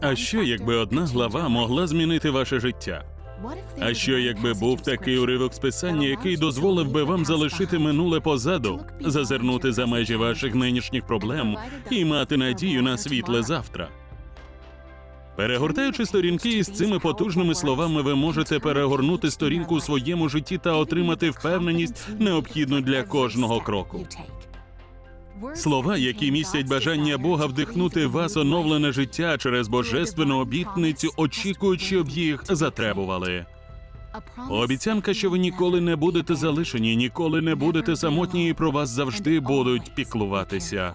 А що, якби одна глава могла змінити ваше життя? А що, якби був такий уривок з писання, який дозволив би вам залишити минуле позаду, зазирнути за межі ваших нинішніх проблем і мати надію на світле завтра? Перегортаючи сторінки із цими потужними словами, ви можете перегорнути сторінку у своєму житті та отримати впевненість, необхідну для кожного кроку. Слова, які містять бажання Бога вдихнути вас оновлене життя через божественну обітницю, очікуючи, щоб їх затребували. Обіцянка, що ви ніколи не будете залишені, ніколи не будете самотні, і про вас завжди будуть піклуватися.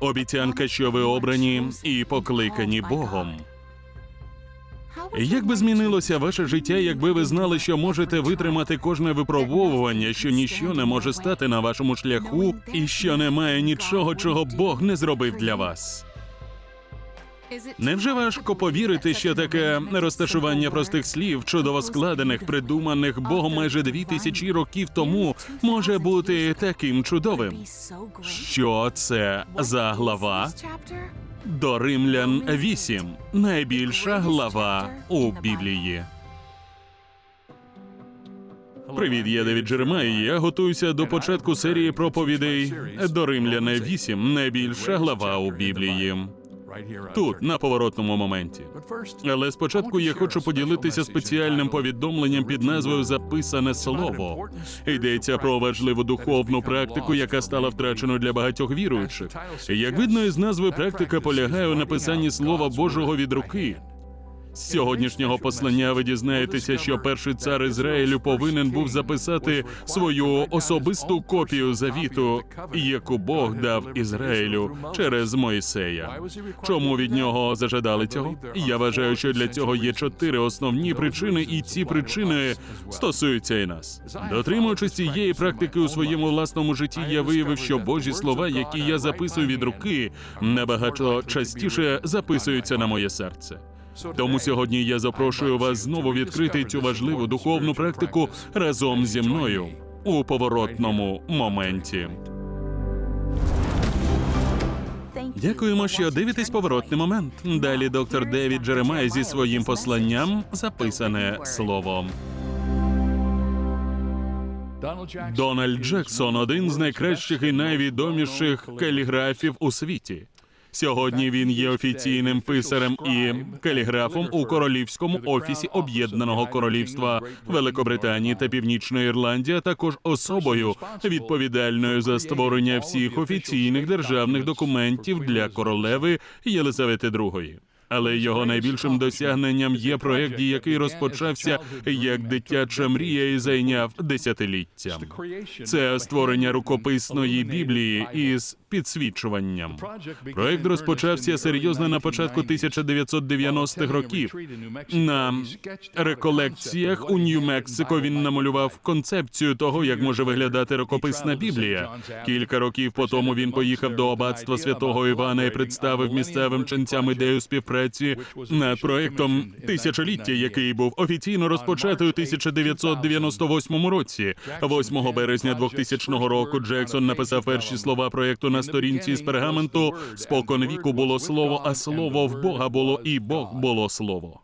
Обіцянка, що ви обрані і покликані Богом. Як би змінилося ваше життя, якби ви знали, що можете витримати кожне випробовування, що ніщо не може стати на вашому шляху, і що немає нічого, чого Бог не зробив для вас? Невже важко повірити, що таке розташування простих слів, чудово складених, придуманих Богом майже дві тисячі років тому, може бути таким чудовим? Що це за глава? До Римлян 8. найбільша глава у Біблії. Привіт, я Девід Джерема, і Я готуюся до початку серії проповідей до Римляна 8. найбільша глава у Біблії. Тут, на поворотному моменті. Але спочатку я хочу поділитися спеціальним повідомленням під назвою Записане слово. Йдеться про важливу духовну практику, яка стала втраченою для багатьох віруючих. Як видно із назви, практика полягає у написанні слова Божого від руки. З сьогоднішнього послання ви дізнаєтеся, що перший цар Ізраїлю повинен був записати свою особисту копію завіту, яку Бог дав Ізраїлю через Мойсея. Чому від нього зажадали цього? Я вважаю, що для цього є чотири основні причини, і ці причини стосуються і нас. Дотримуючись цієї практики у своєму власному житті, я виявив, що Божі слова, які я записую від руки, набагато частіше записуються на моє серце. Тому сьогодні я запрошую вас знову відкрити цю важливу духовну практику разом зі мною у поворотному моменті. Дякуємо, що дивитесь поворотний момент. Далі доктор Девід Джеремай зі своїм посланням записане слово. Дональд Джексон один з найкращих і найвідоміших каліграфів у світі. Сьогодні він є офіційним писарем і каліграфом у королівському офісі Об'єднаного Королівства Великобританії та Північної Ірландії, а також особою відповідальною за створення всіх офіційних державних документів для королеви Єлизавети II. Але його найбільшим досягненням є проект, який розпочався як дитяча мрія і зайняв десятиліттям. Це створення рукописної біблії із підсвічуванням. Проект розпочався серйозно на початку 1990-х років. На реколекціях у Нью-Мексико він намалював концепцію того, як може виглядати рукописна біблія. Кілька років по тому він поїхав до аббатства святого Івана і представив місцевим ченцям ідею співпраці над проектом тисячоліття, який був офіційно розпочатий у 1998 році. 8 березня 2000 року Джексон написав перші слова проекту на сторінці з пергаменту. Спокон віку було слово, а слово в Бога було, і Бог було слово.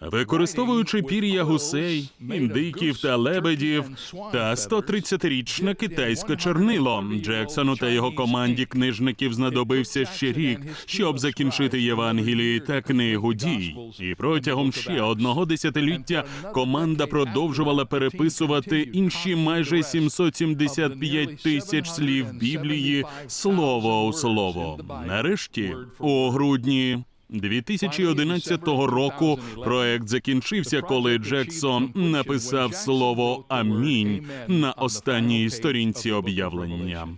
Використовуючи пір'я гусей, індиків та лебедів та 130-річне китайське чорнило, Джексону та його команді книжників знадобився ще рік, щоб закінчити Євангелії та книгу дій. І протягом ще одного десятиліття команда продовжувала переписувати інші майже 775 тисяч слів Біблії слово у слово. Нарешті, у грудні. 2011 року проект закінчився, коли Джексон написав слово Амінь на останній сторінці об'явлення.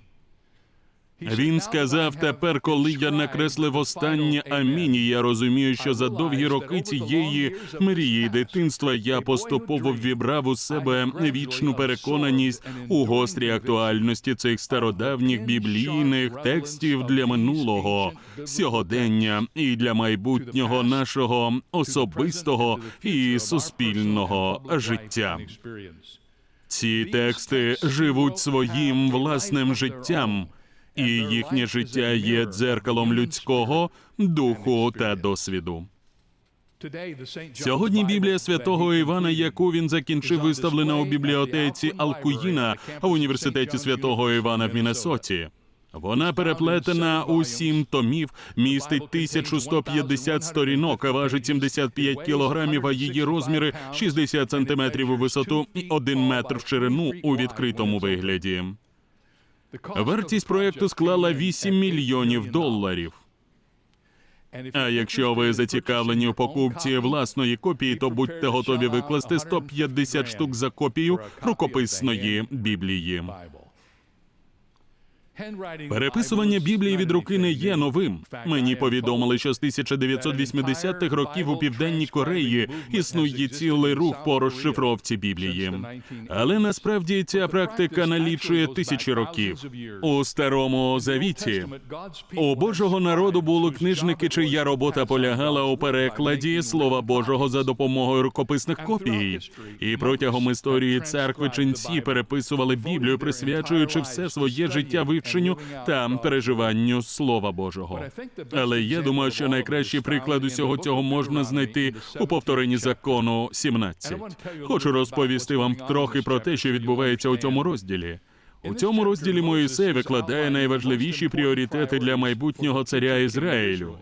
Він сказав: тепер, коли я накреслив останнє амінь, я розумію, що за довгі роки цієї мрії дитинства я поступово ввібрав у себе вічну переконаність у гострій актуальності цих стародавніх біблійних текстів для минулого сьогодення і для майбутнього нашого особистого і суспільного життя. Ці тексти живуть своїм власним життям, і їхнє життя є дзеркалом людського духу та досвіду. Сьогодні Біблія святого Івана, яку він закінчив, виставлена у бібліотеці Алкуїна в університеті святого Івана в Міннесоті. Вона переплетена у сім томів, містить 1150 сторінок, важить 75 кілограмів, а її розміри 60 сантиметрів у висоту і 1 метр в ширину у відкритому вигляді. Вартість проекту склала 8 мільйонів доларів. А якщо ви зацікавлені у покупці власної копії, то будьте готові викласти 150 штук за копію рукописної Біблії. Переписування Біблії від руки не є новим. Мені повідомили, що з 1980-х років у південній Кореї існує цілий рух по розшифровці Біблії. Але насправді ця практика налічує тисячі років. У старому завіті у Божого народу були книжники, чия робота полягала у перекладі Слова Божого за допомогою рукописних копій. І протягом історії церкви ченці переписували Біблію, присвячуючи все своє життя вивченню та переживанню Слова Божого. Але я думаю, що найкращий приклад усього цього можна знайти у повторенні закону 17. Хочу розповісти вам трохи про те, що відбувається у цьому розділі. У цьому розділі Моїсей викладає найважливіші пріоритети для майбутнього царя Ізраїлю.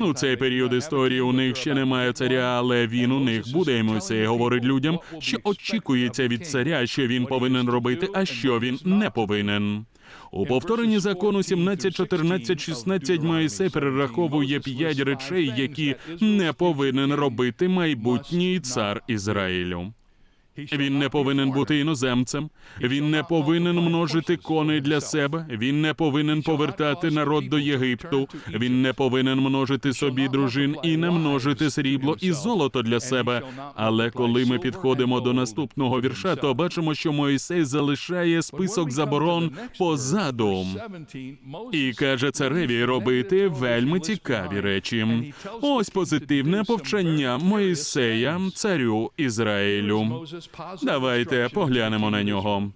У цей період історії у них ще немає царя, але він у них буде. І Мойсей говорить людям, що очікується від царя, що він повинен робити, а що він не повинен. У повторенні закону 17, 14, 16 Моїсей перераховує п'ять речей, які не повинен робити майбутній цар Ізраїлю. Він не повинен бути іноземцем. Він не повинен множити коней для себе. Він не повинен повертати народ до Єгипту. Він не повинен множити собі дружин і не множити срібло і золото для себе. Але коли ми підходимо до наступного вірша, то бачимо, що Моїсей залишає список заборон позаду і каже цареві робити вельми цікаві речі. Ось позитивне повчання Моїсея, царю Ізраїлю. Давайте поглянемо на нього.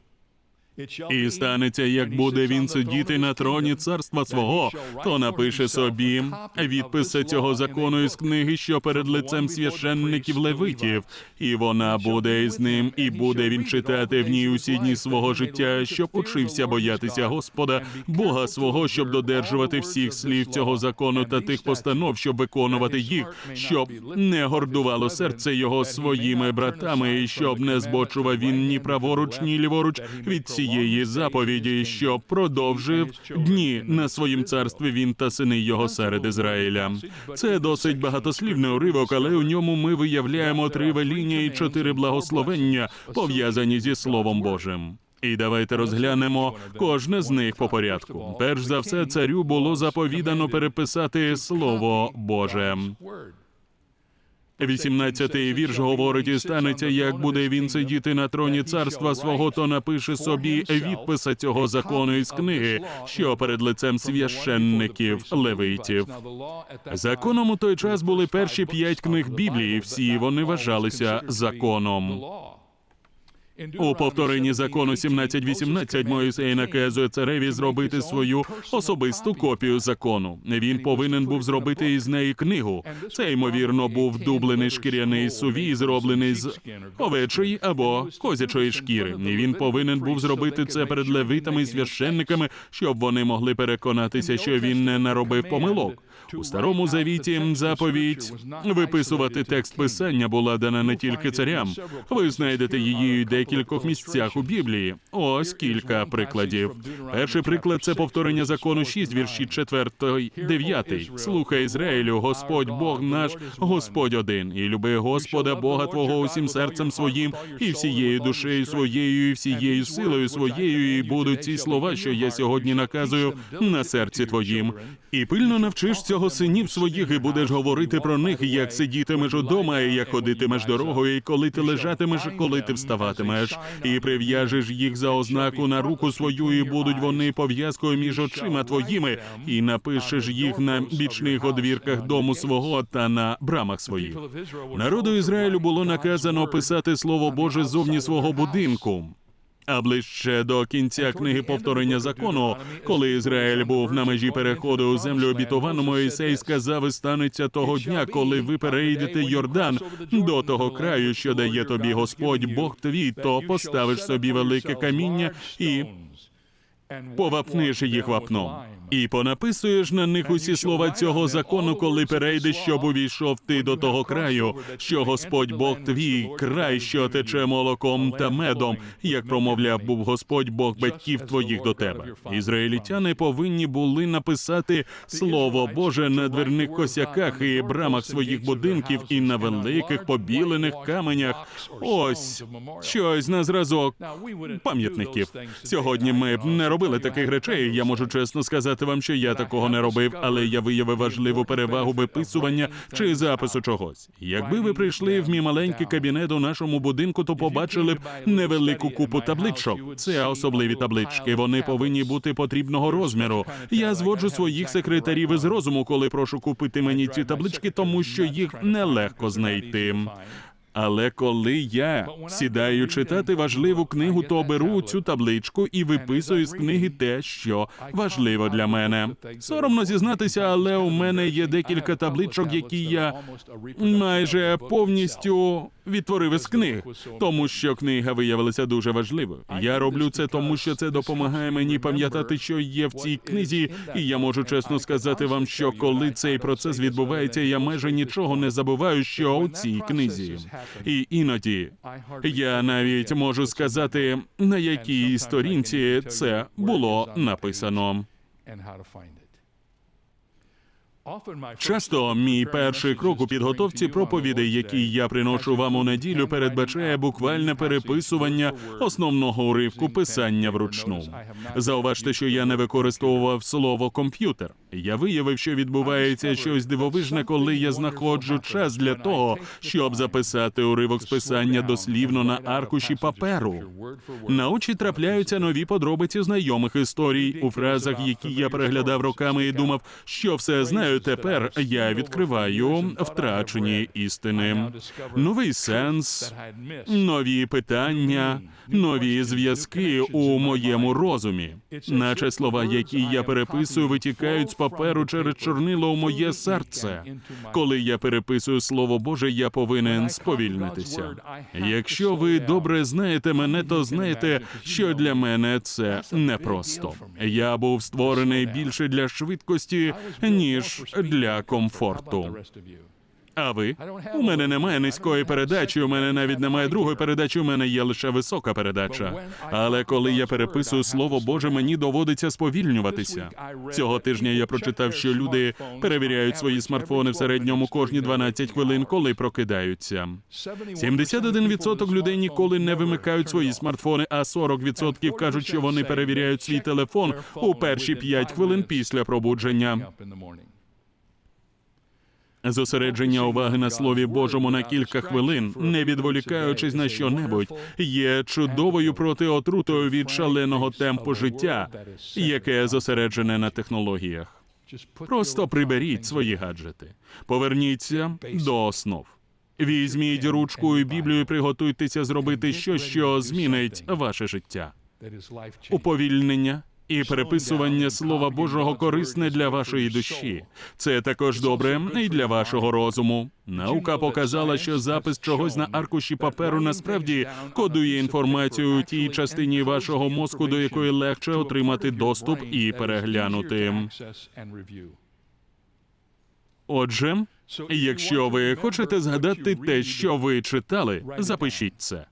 І станеться, як буде він сидіти на троні царства свого, то напише собі відписи цього закону із книги, що перед лицем священників левитів, і вона буде із ним, і буде він читати в ній усі дні свого життя, щоб учився боятися Господа, Бога свого, щоб додержувати всіх слів цього закону та тих постанов, щоб виконувати їх, щоб не гордувало серце його своїми братами, і щоб не збочував він ні праворуч, ні ліворуч від цієї заповіді, що продовжив дні на своїм царстві він та сини його серед Ізраїля. Це досить багатослівний уривок, але у ньому ми виявляємо три веління і чотири благословення, пов'язані зі Словом Божим. І давайте розглянемо кожне з них по порядку. Перш за все, царю було заповідано переписати Слово Боже. 18-й вірш говорить, і станеться, як буде він сидіти на троні царства свого, то напише собі відписа цього закону із книги, що перед лицем священників левитів. Законом у той час були перші п'ять книг Біблії. Всі вони вважалися законом. У повторенні закону 17.18 Моїсей наказує цареві зробити свою особисту копію закону. Він повинен був зробити із неї книгу. Це ймовірно був дублений шкіряний сувій, зроблений з овечої або козячої шкіри. І він повинен був зробити це перед левитами і священниками, щоб вони могли переконатися, що він не наробив помилок. У старому завіті заповідь виписувати текст писання була дана не тільки царям. Ви знайдете її в декількох місцях у Біблії. Ось кілька прикладів. Перший приклад це повторення закону 6, вірші 4, 9. Слухай Ізраїлю, Господь Бог наш, Господь один, і люби Господа Бога Твого усім серцем своїм, і всією душею своєю, і всією силою своєю, і будуть ці слова, що я сьогодні наказую на серці твоїм. І пильно навчиш цього синів своїх, і будеш говорити про них, як сидітимеш удома, і як ходитимеш дорогою, і коли ти лежатимеш, коли ти вставатимеш, і прив'яжеш їх за ознаку на руку свою, і будуть вони пов'язкою між очима твоїми, і напишеш їх на бічних одвірках дому свого та на брамах своїх. Народу Ізраїлю було наказано писати слово Боже зовні свого будинку. А ближче до кінця книги повторення закону, коли Ізраїль був на межі переходу у землю обітовану, Моїсей сказав, і станеться того дня, коли ви перейдете Йордан. до того краю, що дає тобі Господь Бог твій, то поставиш собі велике каміння і повапниш їх вапном. І понаписуєш на них усі слова цього закону, коли перейдеш, щоб увійшов ти до того краю, що Господь Бог твій, край, що тече молоком та медом, як промовляв був Господь Бог батьків твоїх до тебе. Ізраїлітяни повинні були написати слово Боже на дверних косяках і брамах своїх будинків і на великих побілених каменях. Ось щось на зразок пам'ятників. Сьогодні ми б не робили таких речей. Я можу чесно сказати вам, що я такого не робив, але я виявив важливу перевагу виписування чи запису чогось. Якби ви прийшли в мій маленький кабінет у нашому будинку, то побачили б невелику купу табличок. Це особливі таблички. Вони повинні бути потрібного розміру. Я зводжу своїх секретарів із розуму, коли прошу купити мені ці таблички, тому що їх нелегко знайти. Але коли я сідаю читати важливу книгу, то беру цю табличку і виписую з книги те, що важливо для мене. Соромно зізнатися, але у мене є декілька табличок, які я майже повністю відтворив із книг, тому що книга виявилася дуже важливою. Я роблю це тому, що це допомагає мені пам'ятати, що є в цій книзі, і я можу чесно сказати вам, що коли цей процес відбувається, я майже нічого не забуваю, що у цій книзі. І іноді я навіть можу сказати, на якій сторінці це було написано. Часто мій перший крок у підготовці проповідей, які я приношу вам у неділю, передбачає буквальне переписування основного уривку писання вручну. Зауважте, що я не використовував слово комп'ютер. Я виявив, що відбувається щось дивовижне, коли я знаходжу час для того, щоб записати уривок з писання дослівно на аркуші паперу. На очі трапляються нові подробиці знайомих історій. У фразах, які я переглядав роками і думав, що все знаю. Тепер я відкриваю втрачені істини, новий сенс, нові питання, нові зв'язки у моєму розумі, наче слова, які я переписую, витікають з паперу через чорнило у моє серце. Коли я переписую слово Боже, я повинен сповільнитися. Якщо ви добре знаєте мене, то знаєте, що для мене це непросто. Я був створений більше для швидкості, ніж для комфорту. А ви? У мене немає низької передачі, у мене навіть немає другої передачі, у мене є лише висока передача. Але коли я переписую слово Боже, мені доводиться сповільнюватися. Цього тижня я прочитав, що люди перевіряють свої смартфони в середньому кожні 12 хвилин, коли прокидаються. 71% людей ніколи не вимикають свої смартфони, а 40% кажуть, що вони перевіряють свій телефон у перші 5 хвилин після пробудження. Зосередження уваги на слові Божому на кілька хвилин, не відволікаючись на що-небудь, є чудовою протиотрутою від шаленого темпу життя, яке зосереджене на технологіях. Просто приберіть свої гаджети, поверніться до основ. Візьміть ручку і Біблію, і приготуйтеся зробити щось, що змінить ваше життя. Уповільнення і переписування Слова Божого корисне для вашої душі. Це також добре і для вашого розуму. Наука показала, що запис чогось на аркуші паперу насправді кодує інформацію у тій частині вашого мозку, до якої легше отримати доступ і переглянути. Отже, якщо ви хочете згадати те, що ви читали, запишіть це.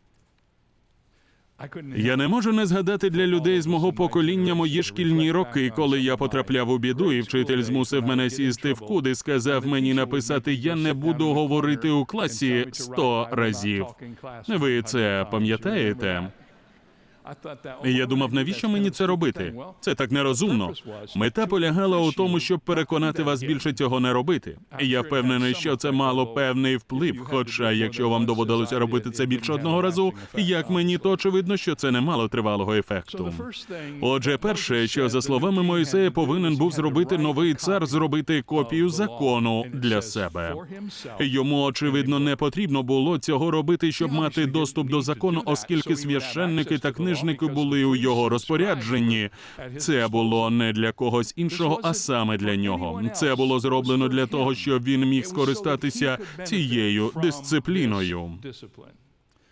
Я не можу не згадати для людей з мого покоління мої шкільні роки, коли я потрапляв у біду, і вчитель змусив мене сісти в куди, сказав мені написати Я не буду говорити у класі сто разів. Ви це пам'ятаєте? Я думав, навіщо мені це робити? Це так нерозумно. Мета полягала у тому, щоб переконати вас більше цього не робити. І я впевнений, що це мало певний вплив. Хоча, якщо вам доводилося робити це більше одного разу, як мені, то очевидно, що це не мало тривалого ефекту. Отже, перше, що за словами Моїсея повинен був зробити новий цар, зробити копію закону для себе. Йому очевидно не потрібно було цього робити, щоб мати доступ до закону, оскільки священники та книжники книжники були у його розпорядженні. Це було не для когось іншого, а саме для нього. Це було зроблено для того, щоб він міг скористатися цією дисципліною.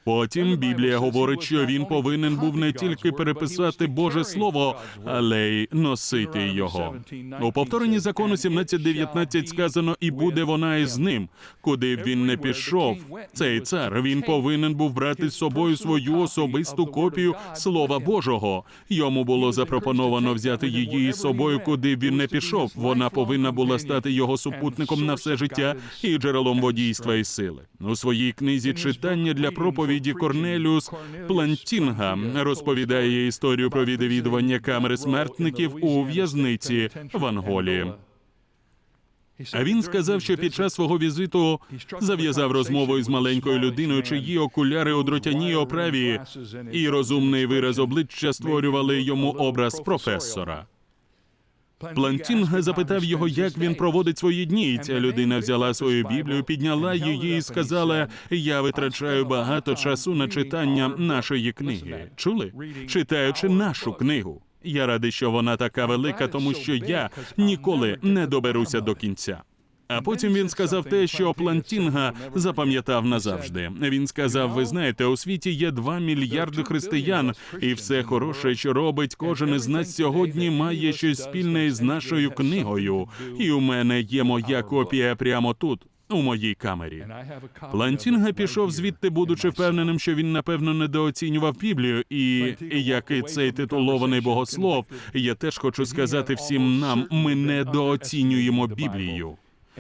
Потім Біблія говорить, що він повинен був не тільки переписати Боже Слово, але й носити його. У повторенні закону 17.19 сказано, і буде вона із ним, куди б він не пішов. Цей цар він повинен був брати з собою свою особисту копію Слова Божого. Йому було запропоновано взяти її із собою, куди б він не пішов. Вона повинна була стати його супутником на все життя і джерелом водійства і сили. У своїй книзі читання для проповіді Корнеліус Плантінга розповідає історію про відвідування камери смертників у в'язниці в Анголі. А він сказав, що під час свого візиту зав'язав розмову із маленькою людиною, чиї окуляри у дротяній оправі і розумний вираз обличчя створювали йому образ професора. Плантінг запитав його, як він проводить свої дні. Ця людина взяла свою біблію, підняла її і сказала: Я витрачаю багато часу на читання нашої книги. Чули? Читаючи нашу книгу. Я радий, що вона така велика, тому що я ніколи не доберуся до кінця. А потім він сказав те, що Плантінга запам'ятав назавжди. Він сказав: ви знаєте, у світі є два мільярди християн, і все хороше, що робить кожен із нас сьогодні, має щось спільне із нашою книгою. І у мене є моя копія прямо тут. У моїй камері Плантінга пішов звідти, будучи впевненим, що він напевно недооцінював Біблію, і як і цей титулований богослов, я теж хочу сказати всім нам: ми недооцінюємо Біблію.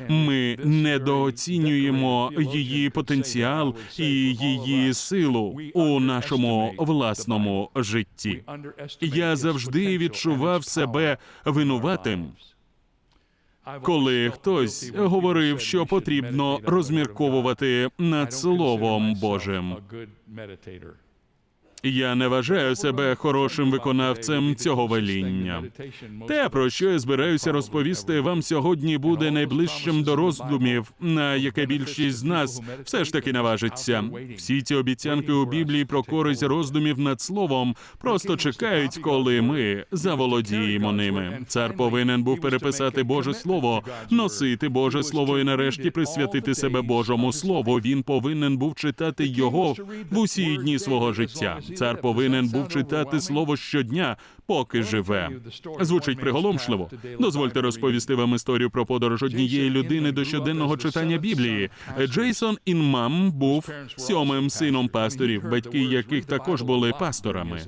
Ми недооцінюємо її потенціал і її силу у нашому власному житті. Я завжди відчував себе винуватим. Коли хтось говорив, що потрібно розмірковувати над Словом Божим. Я не вважаю себе хорошим виконавцем цього веління. Те, про що я збираюся розповісти вам сьогодні, буде найближчим до роздумів, на яке більшість з нас все ж таки наважиться. Всі ці обіцянки у Біблії про користь роздумів над словом просто чекають, коли ми заволодіємо ними. Цар повинен був переписати Боже Слово, носити Боже Слово і нарешті присвятити себе Божому Слову. Він повинен був читати його в усі дні свого життя. Цар повинен був читати слово щодня, поки живе. Звучить приголомшливо. Дозвольте розповісти вам історію про подорож однієї людини до щоденного читання Біблії. Джейсон Інмам був сьомим сином пасторів, батьки яких також були пасторами.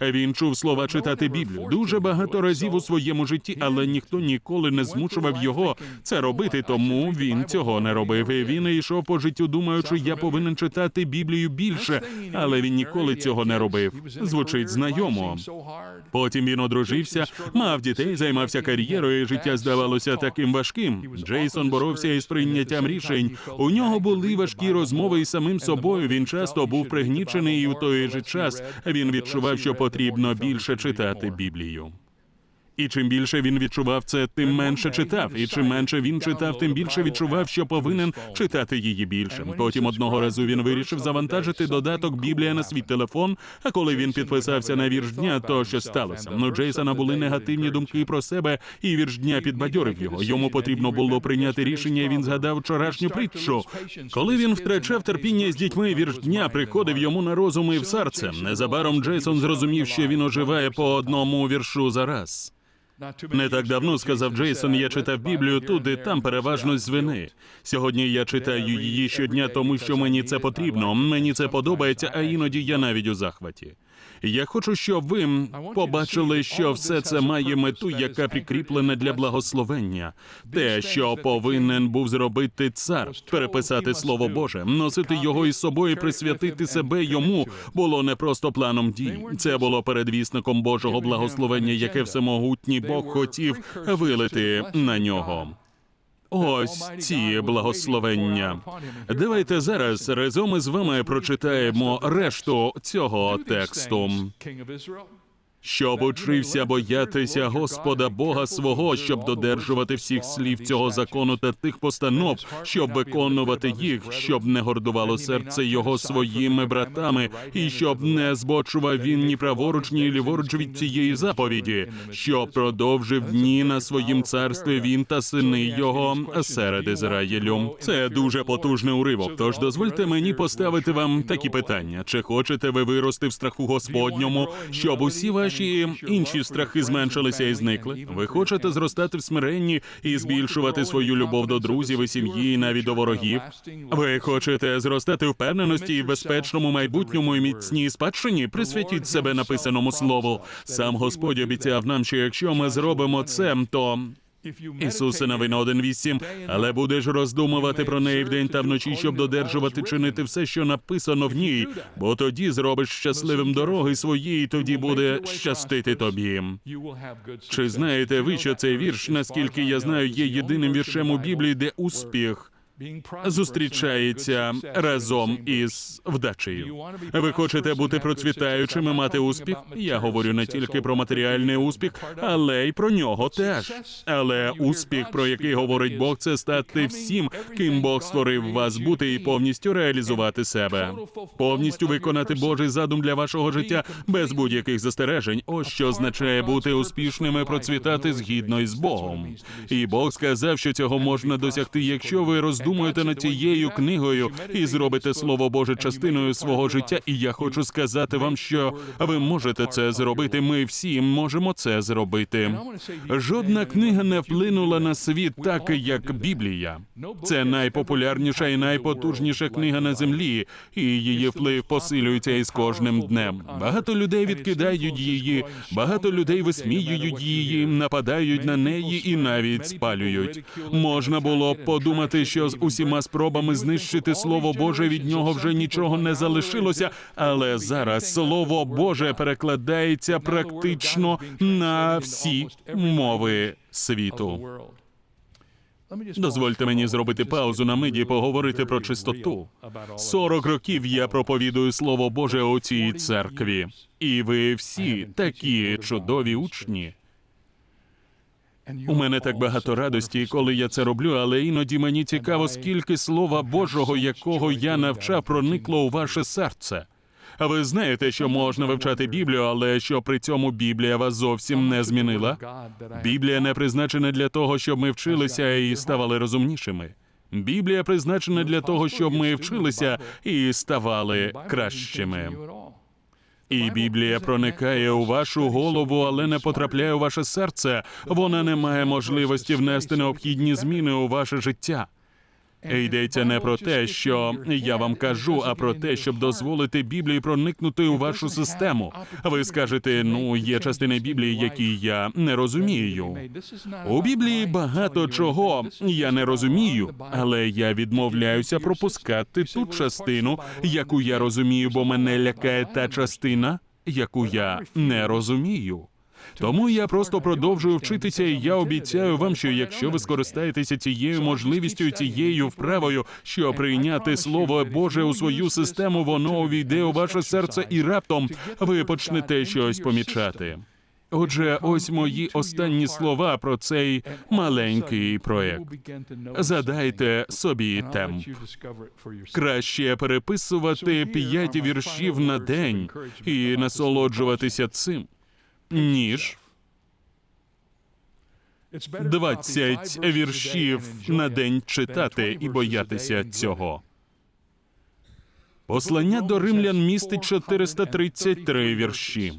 Він чув слова читати Біблію дуже багато разів у своєму житті, але ніхто ніколи не змушував його це робити, тому він цього не робив. Він йшов по життю, думаючи, я повинен читати Біблію більше, але він ніколи цього не робив. Звучить знайомо. Потім він одружився, мав дітей, займався кар'єрою. і Життя здавалося таким важким. Джейсон боровся із прийняттям рішень. У нього були важкі розмови із самим собою. Він часто був пригнічений, і у той же час він відчував, що потрібно більше читати Біблію. І чим більше він відчував це, тим менше читав. І чим менше він читав, тим більше відчував, що повинен читати її більше. Потім одного разу він вирішив завантажити додаток Біблія на свій телефон. А коли він підписався на вірш дня, то що сталося? Ну Джейсона були негативні думки про себе, і вірш дня підбадьорив його. Йому потрібно було прийняти рішення. і Він згадав вчорашню притчу. Коли він втрачав терпіння з дітьми, вірш дня приходив йому на розум і в серце. Незабаром Джейсон зрозумів, що він оживає по одному віршу за раз. Не так давно сказав Джейсон, я читав Біблію тут і там переважно з вини. Сьогодні я читаю її щодня, тому що мені це потрібно. Мені це подобається, а іноді я навіть у захваті. Я хочу, щоб ви побачили, що все це має мету, яка прикріплена для благословення. Те, що повинен був зробити цар, переписати слово Боже, носити його із собою, присвятити себе йому, було не просто планом дій. Це було передвісником Божого благословення, яке всемогутній Бог хотів вилити на нього. Ось ці благословення. Давайте зараз разом із вами прочитаємо решту цього тексту. Щоб учився боятися Господа Бога свого, щоб додержувати всіх слів цього закону та тих постанов, щоб виконувати їх, щоб не гордувало серце його своїми братами, і щоб не збочував він ні праворуч, ні ліворуч від цієї заповіді, щоб продовжив дні на своїм царстві він та сини його серед Ізраїлю. Це дуже потужний уривок. Тож дозвольте мені поставити вам такі питання: чи хочете ви вирости в страху Господньому, щоб усі ваші інші страхи зменшилися і зникли? Ви хочете зростати в смиренні і збільшувати свою любов до друзів і сім'ї, і навіть до ворогів? Ви хочете зростати впевненості і в безпечному майбутньому і міцній спадщині? Присвятіть себе написаному слову. Сам Господь обіцяв нам, що якщо ми зробимо це, то Ісусе новина 1.8, але будеш роздумувати про неї вдень та вночі, щоб додержувати чинити все, що написано в ній, бо тоді зробиш щасливим дороги свої, і тоді буде щастити тобі. Чи знаєте ви, що цей вірш, наскільки я знаю, є єдиним віршем у Біблії, де успіх зустрічається разом із вдачею. Ви хочете бути процвітаючим і мати успіх? Я говорю не тільки про матеріальний успіх, але й про нього теж. Але успіх, про який говорить Бог, це стати всім, ким Бог створив вас бути, і повністю реалізувати себе, повністю виконати Божий задум для вашого життя без будь-яких застережень. Ось що означає бути успішним і процвітати згідно із Богом. І Бог сказав, що цього можна досягти, якщо ви роздумуєте над цією книгою і зробите слово Боже частиною свого життя. І я хочу сказати вам, що ви можете це зробити. Ми всі можемо це зробити. Жодна книга не вплинула на світ так, як Біблія. Це найпопулярніша і найпотужніша книга на землі, і її вплив посилюється із кожним днем. Багато людей відкидають її, багато людей висміюють її, нападають на неї і навіть спалюють. Можна було б подумати, що з усіма спробами знищити слово Боже від нього вже нічого не залишилося, але зараз слово Боже перекладається практично на всі мови світу. Дозвольте мені зробити паузу на миді і поговорити про чистоту. Сорок років я проповідую слово Боже у цій церкві, і ви всі такі чудові учні. У мене так багато радості, коли я це роблю, але іноді мені цікаво, скільки слова Божого, якого я навчав, проникло у ваше серце. А ви знаєте, що можна вивчати Біблію, але що при цьому Біблія вас зовсім не змінила? Біблія не призначена для того, щоб ми вчилися і ставали розумнішими. Біблія призначена для того, щоб ми вчилися і ставали кращими. І Біблія проникає у вашу голову, але не потрапляє у ваше серце. Вона не має можливості внести необхідні зміни у ваше життя. І Йдеться не про те, що я вам кажу, а про те, щоб дозволити Біблії проникнути у вашу систему. Ви скажете, ну є частини Біблії, які я не розумію. У Біблії багато чого я не розумію, але я відмовляюся пропускати ту частину, яку я розумію, бо мене лякає та частина, яку я не розумію. Тому я просто продовжую вчитися, і я обіцяю вам, що якщо ви скористаєтеся цією можливістю, цією вправою, що прийняти слово Боже у свою систему, воно увійде у ваше серце, і раптом ви почнете щось помічати. Отже, ось мої останні слова про цей маленький проект. Задайте собі темп. Краще переписувати п'ять віршів на день і насолоджуватися цим, ніж 20 віршів на день читати і боятися цього. Послання до римлян містить 433 вірші.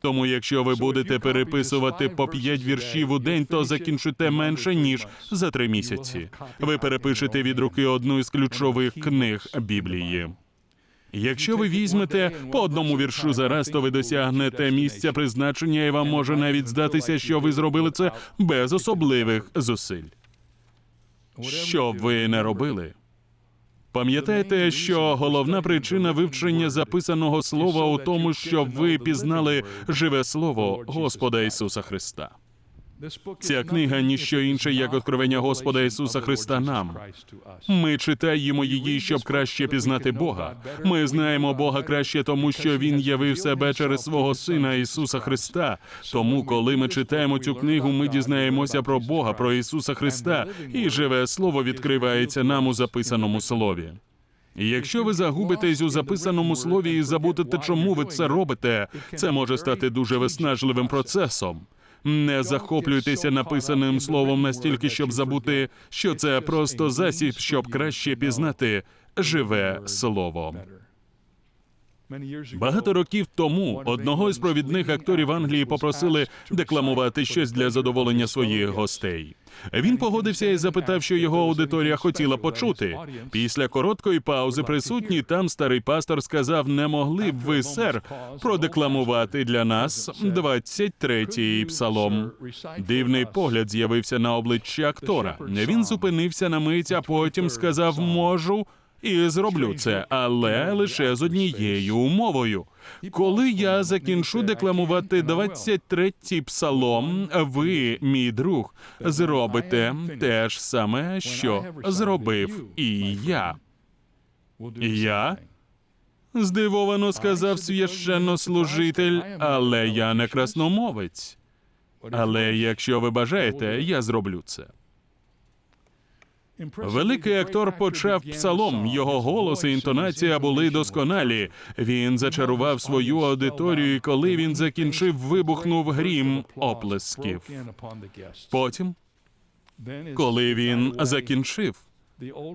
Тому, якщо ви будете переписувати по 5 віршів у день, то закінчите менше ніж за три місяці. Ви перепишете від руки одну із ключових книг Біблії. Якщо ви візьмете по одному віршу за раз, то ви досягнете місця призначення, і вам може навіть здатися, що ви зробили це без особливих зусиль. Що б ви не робили? Пам'ятайте, що головна причина вивчення записаного слова у тому, щоб ви пізнали живе слово Господа Ісуса Христа. Ця книга ніщо інше, як откровення Господа Ісуса Христа нам. Ми читаємо її, щоб краще пізнати Бога. Ми знаємо Бога краще, тому що Він явив себе через свого Сина Ісуса Христа. Тому, коли ми читаємо цю книгу, ми дізнаємося про Бога, про Ісуса Христа, і живе слово відкривається нам у записаному слові. І Якщо ви загубитесь у записаному слові і забудете, чому ви це робите, це може стати дуже виснажливим процесом. Не захоплюйтеся написаним словом настільки, щоб забути, що це просто засіб, щоб краще пізнати живе слово. Багато років тому одного із провідних акторів Англії попросили декламувати щось для задоволення своїх гостей. Він погодився і запитав, що його аудиторія хотіла почути. Після короткої паузи присутній там старий пастор сказав: не могли б ви, сер, продекламувати для нас 23-й псалом. Дивний погляд з'явився на обличчі актора. Він зупинився на мить, а потім сказав: можу. І зроблю це, але лише з однією умовою. Коли я закінчу декламувати 23-й псалом, ви, мій друг, зробите те ж саме, що зробив і я. Я? Здивовано сказав священнослужитель, але я не красномовець. Але якщо ви бажаєте, я зроблю це. Великий актор почав псалом. Його голос і інтонація були досконалі. Він зачарував свою аудиторію, і коли він закінчив, вибухнув грім оплесків. Потім, коли він закінчив,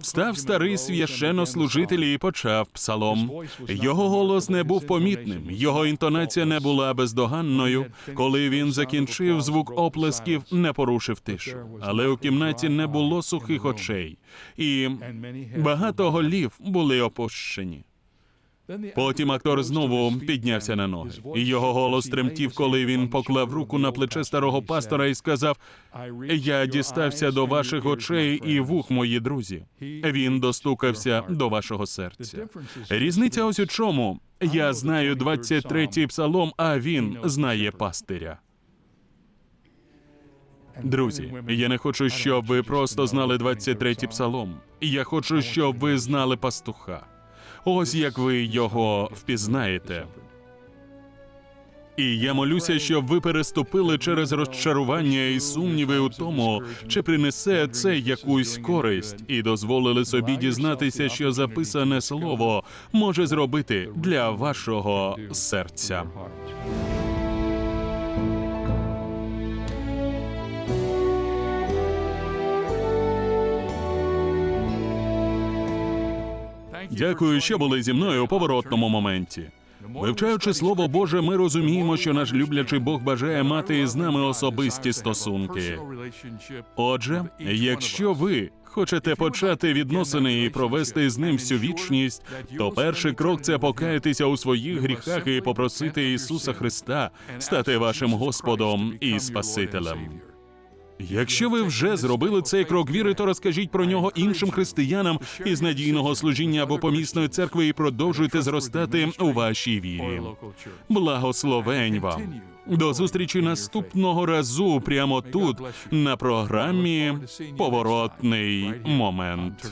Став старий священнослужитель і почав псалом. Його голос не був помітним, його інтонація не була бездоганною. Коли він закінчив, звук оплесків не порушив тишу. Але у кімнаті не було сухих очей, і багато голів були опущені. Потім актор знову піднявся на ноги. І Його голос тремтів, коли він поклав руку на плече старого пастора і сказав: Я дістався до ваших очей і вух, мої друзі. Він достукався до вашого серця. Різниця ось у чому. Я знаю 23-й псалом, а він знає пастиря. Друзі, я не хочу, щоб ви просто знали 23-й псалом. Я хочу, щоб ви знали пастуха. Ось як ви його впізнаєте. І я молюся, щоб ви переступили через розчарування і сумніви у тому, чи принесе це якусь користь, і дозволили собі дізнатися, що записане слово може зробити для вашого серця. Дякую, що були зі мною у поворотному моменті. Вивчаючи слово Боже, ми розуміємо, що наш люблячий Бог бажає мати із нами особисті стосунки. Отже, якщо ви хочете почати відносини і провести з ним всю вічність, то перший крок це покаятися у своїх гріхах і попросити Ісуса Христа стати вашим Господом і Спасителем. Якщо ви вже зробили цей крок віри, то розкажіть про нього іншим християнам із надійного служіння або помісної церкви і продовжуйте зростати у вашій вірі. Благословень вам. До зустрічі наступного разу прямо тут, на програмі Поворотний момент.